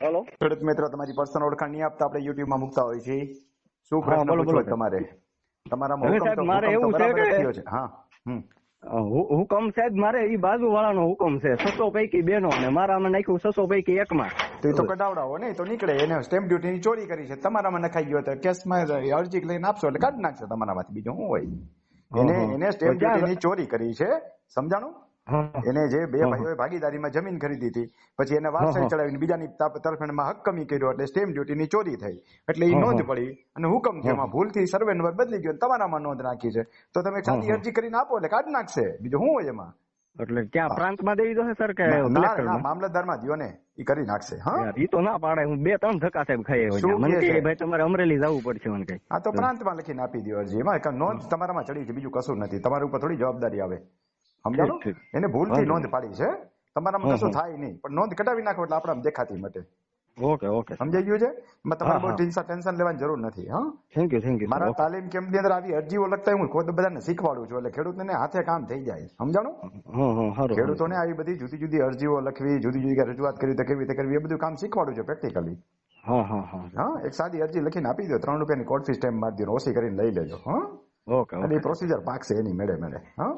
Hello ખેડૂત મિત્ર તમારી પર્સનલ ઓળખાણ નહીં આપતા આપણે યુટ્યુબમાં મૂકતા હોય છે શું પ્રશ્ન પૂછવો તમારે? તમારા હુકમ મારે એવું છે કે- હા હુકમ સાહેબ મારે એ બાજુ વાળાનો હુકમ છે છસો પૈકી બેનો ને મારામાં નાખ્યું છસો પૈકી એકમાં. તો એ તો કઢાવડાવો ને તો નીકળે. એને સ્ટેમ્પ ડ્યુટી ની ચોરી કરી છે. તમારામાં નખાઈ ગયો તો કેસમાં અરજી લઈને આપશો એટલે કાઢી નાખશે તમારામાંથી. બીજું શું હોય? એને. એને સ્ટેમ્પ ડ્યુટીની ડ્યુટી ની ચોરી કરી છે. સમજાણું. એને જે બે હા. ભાઈઓએ ભાગીદારીમાં જમીન ખરીદી હતી પછી એને વારસાઈ હા. ચડાવીને બીજાની તરફેણમાં હક કમી કર્યો એટલે સ્ટેમ્પ ડ્યુટીની ચોરી થઈ. એટલે એ હા, નોંધ પડી અને હુકમ થયો. એમાં ભૂલથી સર્વે નંબર બદલી ગયો તમારામાં નોંધ નાખી છે. તો તમે સાદી અરજી કરીને આપો એટલે કાઢી નાખશે. બીજું શું હોય એમાં? એટલે ક્યાં? પ્રાંતમાં દેવી દો સર કે મામલતદારમાં દ્યો ને. એ કરી નાખશે. હા. એ તો ના પાડે. હું બે ત્રણ ધક્કા સાહેબ ખાઈ આવ્યો મને કે ભાઈ તમારે અમરેલી જવું પડશે મને કઈ. આ તો પ્રાંતમાં લખીને આપી દો અરજી. એમાં નોંધ તમારામાં ચડી છે. બીજું કશું નથી. તમારા ઉપર થોડી જવાબદારી આવે. સમજાણું. એને ભૂલથી નોંધ પાડી છે તમારામાં કશું થાય નહીં. પણ નોંધ કઢાવી નાખો એટલે આપણા દેખાતી માટે. Okay okay. સમજાઈ ગયું છે? એમાં તમારે બહુ ટેન્શન ટેન્શન લેવાની જરૂર નથી હા? થેન્ક યુ થેન્ક યુ મારા તાલીમ કેમ્પની અંદર આવી અરજીઓ લખતા હું ખુદ બધાને શીખવાડું છું એટલે ખેડૂતને હાથે કામ થઈ જાય. સમજાણું? ખેડૂતોને આવી બધી જુદી જુદી અરજીઓ લખવી જુદી જુદી રજૂઆત કરવી તો કેવી રીતે કરવી એ બધું કામ શીખવાડું છું પ્રેક્ટિકલી હા હા હા. હા એક સાદી અરજી લખીને આપી દો ત્રણ રૂપિયાની કોર્ટ ફી સ્ટેમ્પ મારી દો ઓછી કરીને લઈ લેજો હા? ઓકે અને ઓકે પ્રોસીજર પાકશે એની મેળે મેળે હા